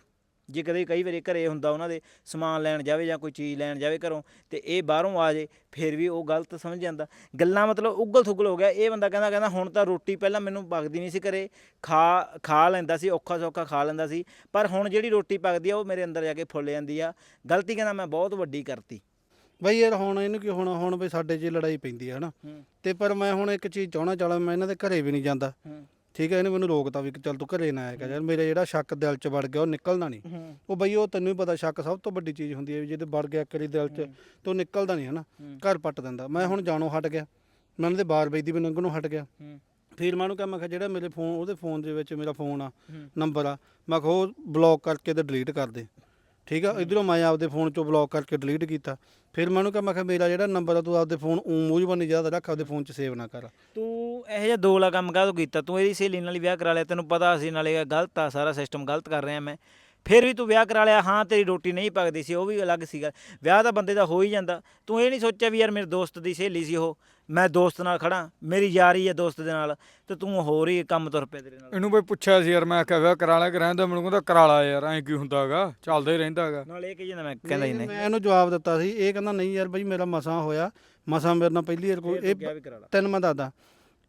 S1: ਜੇ ਕਦੇ ਕਈ ਵਾਰੀ ਘਰੇ ਹੁੰਦਾ ਉਹਨਾਂ ਦੇ ਸਮਾਨ ਲੈਣ ਜਾਵੇ ਜਾਂ ਕੋਈ ਚੀਜ਼ ਲੈਣ ਜਾਵੇ ਘਰੋਂ ਤੇ ਇਹ ਬਾਹਰੋਂ ਆ ਜੇ ਫਿਰ ਵੀ ਉਹ ਗਲਤ ਸਮਝ ਜਾਂਦਾ। ਗੱਲਾਂ ਮਤਲਬ ਉਗਲ ਥੁਗਲ ਹੋ ਗਿਆ। ਇਹ ਬੰਦਾ ਕਹਿੰਦਾ ਕਹਿੰਦਾ ਹੁਣ ਤਾਂ ਰੋਟੀ ਪਹਿਲਾਂ ਮੈਨੂੰ ਪੱਕਦੀ ਨਹੀਂ ਸੀ ਘਰੇ। ਖਾ ਖਾ ਲੈਂਦਾ ਸੀ ਔਖਾ ਸੌਖਾ ਖਾ ਲੈਂਦਾ ਸੀ। ਪਰ ਹੁਣ ਜਿਹੜੀ ਰੋਟੀ ਪੱਕਦੀ ਆ ਉਹ ਮੇਰੇ ਅੰਦਰ ਜਾ ਕੇ ਫੁੱਲ ਜਾਂਦੀ ਆ। ਗਲਤੀ ਕਹਿੰਦਾ ਮੈਂ ਬਹੁਤ ਵੱਡੀ ਕਰਤੀ।
S2: ਬਈ ਯਾਰ ਹੁਣ ਇਹਨੂੰ ਕੀ ਹੋਣਾ? ਹੁਣ ਬਈ ਸਾਡੇ 'ਚ ਲੜਾਈ ਪੈਂਦੀ ਹੈ ਹਨਾ? ਤੇ ਪਰ ਮੈਂ ਹੁਣ ਇੱਕ ਚੀਜ਼ ਚਾਹਣਾ ਚਾਲਾ ਮੈਂ ਇਹਨਾਂ ਦੇ ਘਰੇ ਵੀ ਨਹੀਂ ਜਾਂਦਾ। ਠੀਕ ਹੈ ਇਹਨੇ ਮੈਨੂੰ ਰੋਕਤਾ ਵੀ ਕਿ ਚੱਲ ਤੂੰ ਘਰੇ ਨਾ ਆਇਆ ਕਰ ਯਾਰ ਮੇਰਾ ਜਿਹੜਾ ਸ਼ੱਕ ਦਿਲ 'ਚ ਵੜ ਗਿਆ ਉਹ ਨਿਕਲਦਾ ਨਹੀਂ।
S1: ਹੂੰ।
S2: ਉਹ ਬਈ ਉਹ ਤੈਨੂੰ ਵੀ ਪਤਾ ਸ਼ੱਕ ਸਭ ਤੋਂ ਵੱਡੀ ਚੀਜ਼ ਹੁੰਦੀ ਹੈ ਵੀ ਜਿਹਦੇ ਵੜ ਗਿਆ ਕਰੀ ਦਿਲ 'ਚ ਤੇ ਨਿਕਲਦਾ ਨਹੀਂ ਹਨਾ
S1: ਹੂੰ।
S2: ਘਰ ਪੱਟ ਦਿੰਦਾ। ਮੈਂ ਹੁਣ ਜਾਣੋਂ ਹਟ ਗਿਆ ਮੈਂ ਉਹਨਾਂ ਦੇ ਬਾਰ ਬੈਦੀ ਵੀ ਲੰਘਣੋਂ ਹਟ ਗਿਆ।
S1: ਹੂੰ।
S2: ਫਿਰ ਮੈਂ ਉਹਨੂੰ ਕਿਹਾ ਮੈਂ ਕਿਹਾ ਜਿਹੜਾ ਮੇਰੇ ਫੋਨ ਉਹਦੇ ਫੋਨ ਦੇ ਵਿੱਚ ਮੇਰਾ ਫੋਨ ਆ
S1: ਹੂੰ।
S2: ਨੰਬਰ ਆ ਮੈਂ ਕਿਹਾ ਉਹ ਬਲੌਕ ਕਰਕੇ ਤੇ ਡਿਲੀਟ ਕਰ ਦੇ। ਠੀਕ ਆ? ਇਧਰੋਂ ਮੈਂ ਆਪਦੇ ਫੋਨ ਚੋਂ ਬਲੌਕ ਕਰਕੇ ਡਿਲੀਟ ਕੀਤਾ। ਫਿਰ ਮੈਨੂੰ ਕਿਹਾ, ਮੈਂ ਕਿਹਾ, ਮੇਰਾ ਜਿਹੜਾ ਨੰਬਰ ਆ, ਤੂੰ ਆਪਦੇ ਫੋਨ ਉਂ ਮੂੰਹ ਜ਼ਿਆਦਾ ਰੱਖ, ਆਪਦੇ ਫੋਨ 'ਚ ਸੇਵ ਨਾ ਕਰ।
S1: ਤੂੰ ਇਹੋ ਜਿਹਾ ਦੋਲਾ ਕੰਮ ਕਾਹਤੋਂ ਕੀਤਾ? ਤੂੰ ਇਹਦੀ ਸਹੇਲੀ ਨਾਲ ਹੀ ਵਿਆਹ ਕਰਾ ਲਿਆ, ਤੈਨੂੰ ਪਤਾ ਸੀ ਨਾਲੇ ਇਹ ਗਲਤ ਆ, ਸਾਰਾ ਸਿਸਟਮ ਗਲਤ ਕਰ ਰਿਹਾ ਮੈਂ। ਫਿਰ ਵੀ ਤੂੰ ਵਿਆਹ ਕਰਾ ਲਿਆ ਹਾਂ ਤੇਰੀ ਰੋਟੀ ਨਹੀਂ ਪੱਕਦੀ ਸੀ ਉਹ ਵੀ ਅਲੱਗ ਸੀਗਾ। ਵਿਆਹ ਤਾਂ ਬੰਦੇ ਦਾ ਹੋ ਹੀ ਜਾਂਦਾ। ਤੂੰ ਇਹ ਨਹੀਂ ਸੋਚਿਆ ਵੀ ਯਾਰ ਮੇਰੇ ਦੋਸਤ ਦੀ ਸਹੇਲੀ ਸੀ ਉਹ ਮੈਂ ਦੋਸਤ ਨਾਲ ਖੜਾ ਮੇਰੀ ਯਾਰੀ ਹੈ ਦੋਸਤ ਦੇ ਨਾਲ ਤੇ ਤੂੰ ਹੋਰ ਹੀ ਕੰਮ ਤੁਰ ਪਿਆ ਤੇਰੇ ਨਾਲ।
S3: ਇਹਨੂੰ ਬਈ ਪੁੱਛਿਆ ਸੀ ਯਾਰ ਮੈਂ ਆਖਿਆ ਵਿਆਹ ਕਰਾ ਲਿਆ ਕਿ ਰਹਿੰਦਾ ਮੈਨੂੰ ਕਹਿੰਦਾ ਕਰਾ ਲਾ ਯਾਰ ਐਂ ਕੀ ਹੁੰਦਾਗਾ ਚੱਲਦਾ ਹੀ ਰਹਿੰਦਾਗਾ
S1: ਨਾਲ ਇਹ ਕਹੀ ਜਾਂਦਾ ਮੈਂ ਕਹਿੰਦਾ ਹੀ ਨਹੀਂ।
S2: ਮੈਂ ਇਹਨੂੰ ਜਵਾਬ ਦਿੱਤਾ ਸੀ ਇਹ ਕਹਿੰਦਾ ਨਹੀਂ ਯਾਰ ਬਈ ਮੇਰਾ ਮਸਾਂ ਹੋਇਆ ਮਸਾਂ ਮੇਰੇ ਨਾਲ ਪਹਿਲੀ ਵਾਰ ਕੋਈ ਇਹ
S1: ਤੂੰ ਕਿਹਾ ਕਰਾ
S2: ਤੈਨੂੰ ਮੈਂ ਦੱਸਦਾ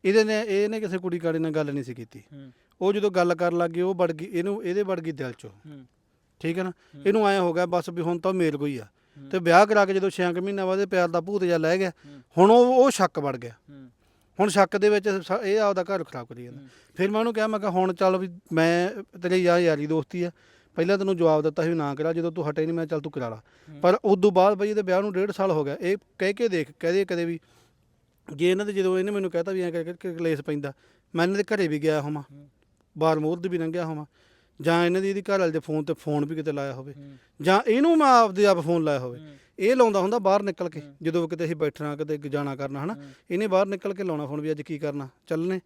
S2: ਇਹਦੇ ਨੇ ਇਹਨੇ ਕਿਸੇ ਕੁੜੀ ਕਾੜੀ ਨਾਲ ਗੱਲ ਨਹੀਂ ਸੀ ਕੀਤੀ।
S1: ਹੂੰ।
S2: ਉਹ ਜਦੋਂ ਗੱਲ ਕਰਨ ਲੱਗ ਗਈ ਉਹ ਵੜ ਗਈ ਇਹਨੂੰ ਇਹਦੇ ਵੜ ਗਈ ਦਿਲ 'ਚੋਂ।
S1: ਹੂੰ।
S2: ਠੀਕ ਹੈ ਨਾ? ਇਹਨੂੰ ਐ ਹੋ ਗਿਆ ਬਸ ਵੀ ਹੁਣ ਤਾਂ ਮੇਲ ਕੋਈ ਆ। ਤੇ ਵਿਆਹ ਕਰਾ ਕੇ ਜਦੋਂ 6 ਮਹੀਨਾ ਬਾਅਦ ਇਹ ਪਿਆਰ ਦਾ ਭੂਤ ਜਿਹਾ ਲੈ ਗਿਆ ਹੁਣ ਉਹ ਉਹ ਸ਼ੱਕ ਵੜ ਗਿਆ। ਹੁਣ ਸ਼ੱਕ ਦੇ ਵਿੱਚ ਸ- ਇਹ ਆਪਦਾ ਘਰ ਖਰਾਬ ਕਰੀ ਜਾਂਦਾ। ਫਿਰ ਮੈਂ ਉਹਨੂੰ ਕਿਹਾ ਮੈਂ ਕਿਹਾ ਹੁਣ ਚੱਲ ਵੀ ਮੈਂ ਤੇਰੀ ਯਾਰ ਯਾਰੀ ਦੋਸਤੀ ਆ। ਪਹਿਲਾਂ ਤੈਨੂੰ ਜਵਾਬ ਦਿੱਤਾ ਸੀ ਨਾ ਕਰਾ ਜਦੋਂ ਤੂੰ ਹਟੇ ਨਹੀਂ ਮੈਂ ਚੱਲ ਤੂੰ ਕਰਾ ਲਾ। ਪਰ ਉਸ ਤੋਂ ਬਾਅਦ ਬਈ ਇਹਦੇ ਵਿਆਹ ਨੂੰ ਡੇਢ ਸਾਲ ਹੋ ਗਿਆ। ਇਹ ਕਹਿ ਕੇ ਦੇਖ ਕਹਦੇ ਕਦੇ ਵੀ ਜੇ ਇਹਨਾਂ ਦੇ ਜਦੋਂ ਇਹਨੇ ਮੈਨੂੰ ਕਹਿਤਾ ਵੀ ਐਂ ਕਰਕੇ ਕਲੇਸ਼ ਪੈਂਦਾ ਮੈਂ ਇਹਨਾਂ ਦੇ ਘਰੇ ਵੀ ਗਿਆ ਹੋਵਾਂ ਬਾਰ ਦੇ ਵੀ ਲੰਘਿਆ ਹੋਵਾਂ ਜਾਂ ਇਹਨਾਂ ਦੀ ਇਹਦੀ ਘਰ ਵਾਲੇ ਦੇ ਫੋਨ ਤੇ ਫੋਨ ਵੀ ਕਿਤੇ ਲਾਇਆ ਹੋਵੇ ਜਾਂ ਇਹਨੂੰ ਮੈਂ ਆਪਦੇ ਆਪ ਫੋਨ ਲਾਇਆ ਹੋਵੇ ਇਹ ਲਾਉਂਦਾ ਹੁੰਦਾ ਬਾਹਰ ਨਿਕਲ ਕੇ ਜਦੋਂ ਕਿਤੇ ਅਸੀਂ ਬੈਠਣਾ ਕਿਤੇ ਜਾਣਾ ਕਰਨਾ ਹਨਾ ਇਹਨੇ ਬਾਹਰ ਨਿਕਲ ਕੇ ਲਾਉਣਾ ਫੋਨ ਵੀ ਅੱਜ ਕੀ ਕਰਨਾ ਚੱਲਨੇ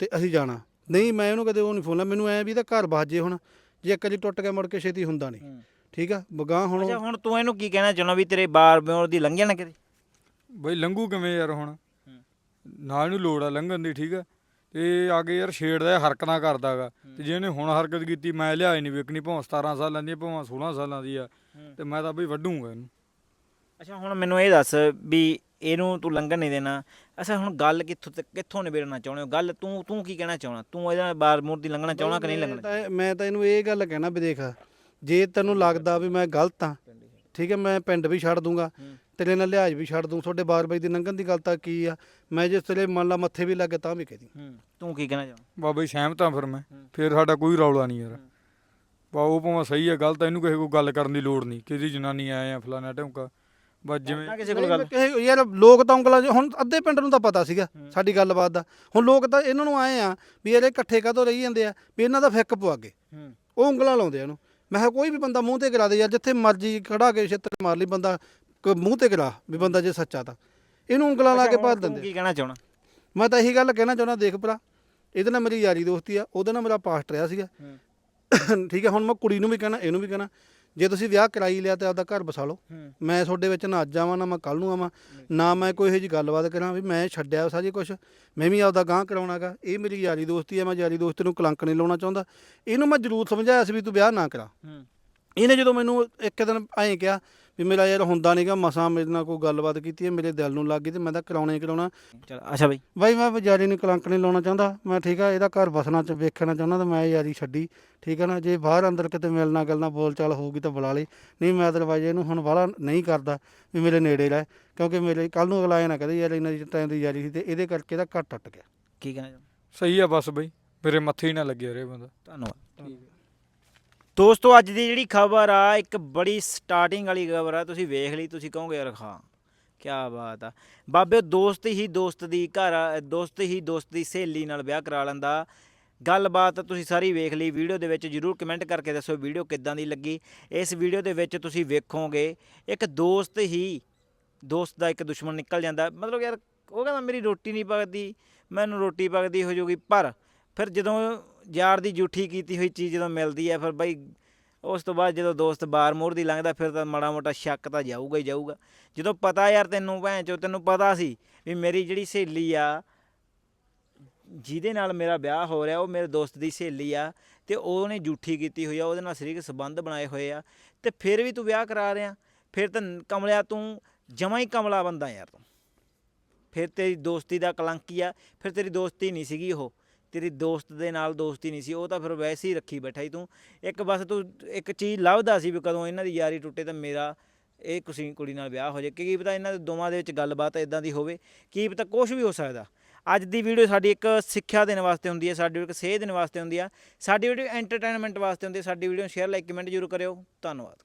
S2: ਤੇ ਅਸੀਂ ਜਾਣਾ। ਨਹੀਂ ਮੈਂ ਇਹਨੂੰ ਕਦੇ ਉਹ ਨਹੀਂ ਫੋਨ ਲਾ ਮੈਨੂੰ ਐ ਵੀ ਇਹਦਾ ਘਰ ਬਾਜੇ ਹੁਣ ਜੇ ਇੱਕ ਵਾਰੀ ਟੁੱਟ ਗਿਆ ਮੁੜ ਕੇ ਛੇਤੀ ਹੁੰਦਾ ਨਹੀਂ ਠੀਕ ਆ ਬਗਾਹ ਹੁਣ
S1: ਅੱਛਾ ਹੁਣ ਤੂੰ ਇਹਨੂੰ ਕੀ ਕਹਿਣਾ ਚਾਹੁੰਦਾ ਵੀ ਤੇਰੇ ਬਾਰ ਬਿਓਰ ਦੀ ਲੰਘਿਆ ਨਾ ਕਿਤੇ?
S3: ਬਈ ਲੰਘੂ ਕਿਵੇਂ ਯਾਰ ਹੁਣ? ਨਾਲ ਨੂੰ ਲੋੜ ਆ ਲੰਘਣ ਦੀ ਠੀਕ ਆ? ਤੇ ਅੱਗੇ ਯਾਰ ਛੇੜਦਾ ਹਰਕਤਾਂ ਕਰਦਾਗਾ ਤੇ ਜੇ ਇਹਨੇ ਹੁਣ ਹਰਕਤ ਕੀਤੀ ਮੈਂ ਲਿਆਈ ਨਹੀਂ ਵੇਖਣੀ ਭਾਵੇਂ 17 ਸਾਲਾਂ ਦੀ ਆ, ਭਾਵੇਂ 16 ਸਾਲਾਂ ਦੀ ਆ ਤੇ ਮੈਂ ਤਾਂ ਬਈ ਵੱਢੂਗਾ ਇਹਨੂੰ।
S1: ਅੱਛਾ ਹੁਣ ਮੈਨੂੰ ਇਹ ਦੱਸ ਵੀ ਇਹਨੂੰ ਤੂੰ ਲੰਘਣ ਨਹੀਂ ਦੇਣਾ। ਅੱਛਾ ਹੁਣ ਗੱਲ ਕਿੱਥੋਂ ਤੱਕ ਕਿੱਥੋਂ ਨਿਬੇੜਨਾ ਚਾਹੁੰਦੇ ਹੋ? ਗੱਲ ਤੂੰ ਤੂੰ ਕੀ ਕਹਿਣਾ ਚਾਹਣਾ? ਤੂੰ ਇਹਦੇ ਨਾਲ ਬਾਰ ਮੂਰ ਦੀ ਲੰਘਣਾ ਚਾਹਣਾ ਕਿ ਨਹੀਂ
S2: ਮੈਂ
S1: ਲੰਘਣਾ?
S2: ਤਾਂ- ਮੈਂ ਤਾਂ ਇਹਨੂੰ ਇਹ ਗੱਲ ਕਹਿਣਾ ਵੀ ਦੇਖ ਜੇ ਤੈਨੂੰ ਲੱਗਦਾ ਵੀ ਮੈਂ ਗਲਤ ਆ ਠੀਕ ਹੈ ਮੈਂ ਪਿੰਡ ਵੀ ਛੱਡ ਦੂੰਗਾ ਤੇਰੇ ਨਾਲ ਲਿਹਾਜ਼ ਵੀ ਛੱਡ ਦੂੰ ਤੁਹਾਡੇ ਬਾਰ ਬਾਈ ਦੀ ਲੰਘਣ ਦੀ ਗੱਲ ਤਾਂ ਕੀ ਆ ਮੈਂ ਜੇ ਤੇਰੇ ਮੰਨ ਲਾ ਮੱਥੇ ਵੀ ਲੱਗੇ ਤਾਂ ਵੀ ਕਹਿ ਦੀ
S1: ਹੂੰ ਤੂੰ ਕੀ ਕਹਿਣਾ ਚਾਹਣਾ
S3: ਬਾਬਾ ਜੀ ਸਹਿਮਤ ਆ ਫਿਰ ਮੈਂ ਫਿਰ ਸਾਡਾ ਕੋਈ ਰੌਲਾ ਨਹੀਂ ਯਾਰ। ਬਾ ਉਹ ਭਾਵੇਂ ਸਹੀ ਆ ਗਲਤ ਆ ਇਹਨੂੰ ਕਿਸੇ ਕੋਈ ਗੱਲ ਕਰਨ ਦੀ ਲੋੜ ਨਹੀਂ ਕਿਸੇ ਦੀ ਜਨਾਨੀ ਆਏ ਆ ਫਲਾਣਾ ਢੌਂਕਾ। ਬਸ ਜਿਵੇਂ
S1: ਨਾ ਕਿਸੇ ਕੋਲ ਗੱਲ
S2: ਕਿਸੇ ਯਾਰ ਲੋਕ ਤਾਂ ਉਂਗਲਾਂ 'ਚ- ਹੁਣ ਅੱਧੇ ਪਿੰਡ ਨੂੰ ਤਾਂ ਪਤਾ ਸੀਗਾ ਸਾਡੀ ਗੱਲਬਾਤ ਦਾ। ਹੁਣ ਲੋਕ ਤਾਂ ਇਹਨਾਂ ਨੂੰ ਆਏ ਆ ਵੀ ਇਹਦੇ ਇਕੱਠੇ ਕਾਹਤੋਂ ਰਹੀ ਜਾਂਦੇ ਆ ਵੀ ਇਹਨਾਂ ਦਾ ਫਿੱਕ ਪਵਾ
S1: ਹੂੰ।
S2: ਉਹ ਉਂਗਲਾਂ ਲਾਉਂਦੇ ਆ ਇਹਨੂੰ ਮੈਂ ਕਿਹਾ ਕੋਈ ਵੀ ਬੰਦਾ ਮੂੰਹ ਤੇ ਕਰਾ ਦੇ ਯਾਰ ਜਿੱਥੇ ਮਰਜ਼ੀ ਖੜਾ ਕੇ ਛੇਤਰ ਮਾਰ ਲਈ ਬੰਦਾ ਕ- ਮੂੰਹ ਤੇ ਕਰਾ ਵੀ ਬੰਦਾ ਜੇ ਸੱਚਾ ਤਾਂ। ਇਹਨੂੰ ਉਂਗਲਾਂ ਲਾ ਕੇ
S1: ਤੂੰ
S2: ਦਿੰਦੇ
S1: ਕੀ ਕਹਿਣਾ ਚਾਹਣਾ
S2: ਮੈਂ ਤਾਂ ਇਹੀ ਗੱਲ ਕਹਿਣਾ ਚਾਹੁੰਦਾ ਦੇਖ ਭਰਾ ਇਹਦੇ ਨਾਲ ਮੇਰੀ ਯਾਰੀ ਦੋਸਤੀ ਆ ਉਹਦੇ ਨਾਲ ਮੇਰਾ ਪਾਸਟ ਰਿਹਾ ਸੀਗਾ। ਠੀਕ ਹੈ ਹੁਣ ਮੈਂ ਕੁੜੀ ਨੂੰ ਵੀ ਕਹਿਣਾ ਇਹਨੂੰ ਵੀ ਕਹਿਣਾ। ਜੇ ਤੁਸੀਂ ਵਿਆਹ ਕਰਾਈ ਲਿਆ ਤੇ ਆਪਦਾ ਘਰ ਬਸਾ ਲਓ।
S1: ਹੂੰ।
S2: ਮੈਂ ਤੁਹਾਡੇ ਵਿੱਚ ਨਾ ਅੱਜ ਆਵਾਂ ਨਾ ਮੈਂ ਕੱਲ ਨੂੰ ਆਵਾਂ ਨਾ ਮੈਂ ਕੋਈ ਇਹੋ ਜੀ ਗੱਲਬਾਤ ਕਰਾਂ ਵੀ ਮੈਂ ਛੱਡਿਆ ਸਾਜੀ ਕੁਛ ਮੈਂ ਵੀ ਆਪਦਾ ਗਾਂ ਕਰਾਉਣਾਗਾ। ਇਹ ਮੇਰੀ ਯਾਰੀ ਦੋਸਤੀ ਹੈ ਮੈਂ ਯਾਰੀ ਦੋਸਤੀ ਨੂੰ ਕਲੰਕ ਨਹੀਂ ਲਾਉਣਾ ਚਾਹੁੰਦਾ। ਇਹਨੂੰ ਮੈਂ ਜ਼ਰੂਰ ਸਮਝਾਇਆ ਸੀ ਵੀ ਤੂੰ ਵਿਆਹ ਨਾ ਕਰਾ।
S1: ਹੂੰ।
S2: ਇਹਨੇ ਜਦੋਂ ਮੈਨੂੰ ਇੱਕ ਦਿਨ ਐਂ ਕਿਹਾ ਵੀ ਮੇਰਾ ਯਾਰ ਹੁੰਦਾ ਨਹੀਂਗਾ ਮਸਾਂ ਮੇਰੇ ਨਾਲ ਕੋਈ ਗੱਲਬਾਤ ਕੀਤੀ ਹੈ ਮੇਰੇ ਦਿਲ ਨੂੰ ਲੱਗ ਗਈ ਤੇ ਮੈਂ ਤਾਂ ਕਰਾਉਣਾ ਹੀ ਕਰਾਉਣਾ।
S1: ਚਲ ਅੱਛਾ ਬਈ।
S2: ਬਾਈ ਮੈਂ ਯਾਰੀ ਨੂੰ ਕਲੰਕ ਨਹੀਂ ਲਾਉਣਾ ਚਾਹੁੰਦਾ। ਮੈਂ ਠੀਕ ਆ ਇਹਦਾ ਘਰ ਵਸਣਾ ਚ ਵੇਖਣਾ ਚਾਹੁੰਦਾ ਤਾਂ ਮੈਂ ਯਾਰੀ ਛੱਡੀ। ਠੀਕ ਆ ਨਾ ਜੇ ਬਾਹਰ ਅੰਦਰ ਕਿਤੇ ਮਿਲਣਾ ਗੱਲਾਂ ਬੋਲ ਚਾਲ ਹੋਊਗੀ ਤਾਂ ਬੁਲਾ ਲਈ। ਨਹੀਂ ਮੈਂ ਅਦਰਵਾਈਜ਼ ਇਹਨੂੰ ਹੁਣ ਵਾਲਾ ਨਹੀਂ ਕਰਦਾ ਵੀ ਮੇਰੇ ਨੇੜੇ ਰਹਿ ਕਿਉਂਕਿ ਮੇਰੇ ਕੱਲ ਨੂੰ ਅਗਲਾ ਇਹ ਨਾ ਕਹਦੇ ਯਾਰ ਇਹਨਾਂ ਦੀ ਟਾਈਮ ਦੀ ਯਾਰੀ ਸੀ ਤੇ ਇਹਦੇ ਕਰਕੇ ਇਹਦਾ ਘਰ ਟੁੱਟ ਗਿਆ।
S1: ਕੀ ਕਹਿਣਾ ਚਾਹਣਾ
S3: ਸਹੀ ਆ ਬਸ ਬਈ ਮੇਰੇ ਮੱਥੇ ਹੀ ਨਾ ਲੱਗਿਆ ਰੇ ਬੰਦਾ।
S1: ਧੰਨਵਾਦ। ਦੋਸਤੋ, ਅੱਜ ਦੀ ਜਿਹੜੀ ਖਬਰ ਆ, ਇੱਕ ਬੜੀ ਸਟਾਰਟਿੰਗ ਵਾਲੀ ਖਬਰ ਆ। ਤੁਸੀਂ ਵੇਖ ਲਈ, ਤੁਸੀਂ ਕਹੋਗੇ, ਯਾਰ ਹਾਂ ਕੀ ਬਾਤ ਆ। ਬਾਬੇ, ਦੋਸਤ ਹੀ ਦੋਸਤ ਦੀ ਘਰ ਦੋਸਤ ਹੀ ਦੋਸਤ ਦੀ ਸਹੇਲੀ ਨਾਲ ਵਿਆਹ ਕਰਾ ਲੈਂਦਾ। ਗੱਲਬਾਤ ਤੁਸੀਂ ਸਾਰੀ ਵੇਖ ਲਈ, ਵੀਡੀਓ ਦੇ ਵਿੱਚ ਜਰੂਰ ਕਮੈਂਟ ਕਰਕੇ ਦੱਸੋ ਵੀਡੀਓ ਕਿੱਦਾਂ ਦੀ ਲੱਗੀ। ਇਸ ਵੀਡੀਓ ਦੇ ਵਿੱਚ ਤੁਸੀਂ ਵੇਖੋਗੇ, ਇੱਕ ਦੋਸਤ ਹੀ ਦੋਸਤ ਦਾ ਇੱਕ ਦੁਸ਼ਮਣ ਨਿਕਲ ਜਾਂਦਾ। ਮਤਲਬ ਯਾਰ, ਉਹ ਕਹਿੰਦਾ, ਮੇਰੀ ਰੋਟੀ ਨਹੀਂ ਪਕਦੀ, ਮੈਨੂੰ ਰੋਟੀ ਪਕਦੀ ਹੋ ਜਾਊਗੀ। ਪਰ ਫਿਰ ਜਦੋਂ ਯਾਰ ਦੀ ਜੂਠੀ ਕੀਤੀ ਹੋਈ ਚੀਜ਼ ਜਦੋਂ ਮਿਲਦੀ ਹੈ, ਫਿਰ ਬਈ ਉਸ ਤੋਂ ਬਾਅਦ ਜਦੋਂ ਦੋਸਤ ਬਾਰ ਮੋੜ ਦੀ ਲੰਘਦਾ, ਫਿਰ ਤਾਂ ਮਾੜਾ ਮੋਟਾ ਸ਼ੱਕ ਤਾਂ ਜਾਊਗਾ ਹੀ ਜਾਊਗਾ। ਜਦੋਂ ਪਤਾ ਯਾਰ ਤੈਨੂੰ ਭੈਣ ਚੋ, ਤੈਨੂੰ ਪਤਾ ਸੀ ਵੀ ਮੇਰੀ ਜਿਹੜੀ ਸਹੇਲੀ ਆ, ਜਿਹਦੇ ਨਾਲ ਮੇਰਾ ਵਿਆਹ ਹੋ ਰਿਹਾ, ਉਹ ਮੇਰੇ ਦੋਸਤ ਦੀ ਸਹੇਲੀ ਆ, ਤੇ ਉਹਨੇ ਜੂਠੀ ਕੀਤੀ ਹੋਈ ਆ, ਉਹਦੇ ਨਾਲ ਸਰੀਰਕ ਸੰਬੰਧ ਬਣਾਏ ਹੋਏ ਆ, ਤੇ ਫਿਰ ਵੀ ਤੂੰ ਵਿਆਹ ਕਰਾ ਰਿਹਾ, ਫਿਰ ਤਾਂ ਕਮਲਿਆ ਤੂੰ ਜਮਾਂ ਹੀ ਕਮਲਾ ਬੰਦਾ ਯਾਰ ਤੂੰ। ਫਿਰ ਤੇਰੀ ਦੋਸਤੀ ਦਾ ਕਲੰਕੀ ਆ, ਫਿਰ ਤੇਰੀ ਦੋਸਤੀ ਨਹੀਂ ਸੀਗੀ ਉਹ। ਤੇਰੀ ਦੋਸਤ ਦੇ ਨਾਲ ਦੋਸਤੀ ਨਹੀਂ ਸੀ, ਉਹ ਤਾਂ ਫਿਰ ਵੈਸੇ ਹੀ ਰੱਖੀ ਬੈਠਾ ਸੀ ਤੂੰ। ਇੱਕ ਬਸ ਤੂੰ ਇੱਕ ਚੀਜ਼ ਲੱਭਦਾ ਸੀ ਵੀ ਕਦੋਂ ਇਹਨਾਂ ਦੀ ਯਾਰੀ ਟੁੱਟੇ ਤਾਂ ਮੇਰਾ, ਇਹ ਕੁਸੀ ਕੁੜੀ ਨਾਲ ਵਿਆਹ ਹੋ ਜਾਏ। ਕੀ ਪਤਾ ਇਹਨਾਂ ਦੇ ਦੋਵਾਂ ਦੇ ਵਿੱਚ ਗੱਲਬਾਤ ਇਦਾਂ ਦੀ ਹੋਵੇ, ਕੀ ਪਤਾ ਕੁਝ ਵੀ ਹੋ ਸਕਦਾ। ਅੱਜ ਦੀ ਵੀਡੀਓ ਸਾਡੀ ਇੱਕ ਸਿੱਖਿਆ ਦੇਣ ਵਾਸਤੇ ਹੁੰਦੀ ਹੈ, ਸਾਡੀ ਇੱਕ ਸੇਧ ਦੇਣ ਵਾਸਤੇ ਹੁੰਦੀ ਆ। ਸਾਡੀ ਵੀਡੀਓ ਐਂਟਰਟੇਨਮੈਂਟ ਵਾਸਤੇ ਹੁੰਦੀ ਹੈ, ਸਾਡੀ ਵੀਡੀਓ ਸ਼ੇਅਰ ਲਾਈਕ ਕਮੈਂਟ ਜ਼ਰੂਰ ਕਰਿਓ। ਧੰਨਵਾਦ।